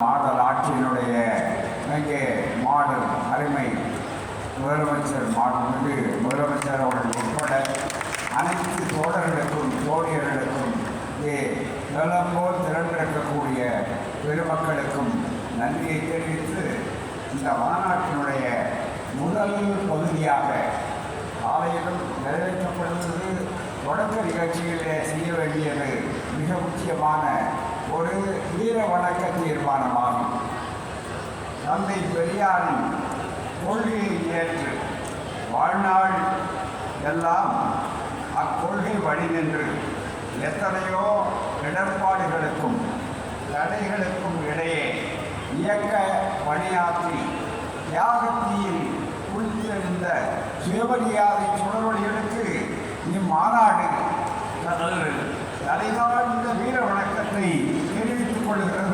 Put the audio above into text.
Model ஆட்சியினுடைய இங்கே model அருமை முதலமைச்சர் மாண்புமிகு முதலமைச்சர் அவர்கள் உட்பட அனைத்து தோழர்களுக்கும் தோழியர்களுக்கும் இங்கே நலம்போல் திரண்டிருக்கக்கூடிய பெருமக்களுக்கும் நன்றியை தெரிவித்து இந்த மாநாட்டினுடைய முதல் பகுதியாக ஆலயம் நிறைவேற்றப்படுவது தொடக்க நிகழ்ச்சியிலே செய்ய வேண்டியது மிக முக்கியமான ஒரு வீர வணக்க தீர்மானமாகும் தந்தை பெரியாரின் கொள்கையை ஏற்று வாழ்நாள் எல்லாம் அக்கொள்கை வழி நின்று எத்தனையோ இடர்பாடுகளுக்கும் தடைகளுக்கும் இடையே இயக்க பணியாற்றி தியாகத்தியில் குளித்தெழுந்த சுயமரியாதை சுடரொலிகளுக்கு இம்மாநாடு morning.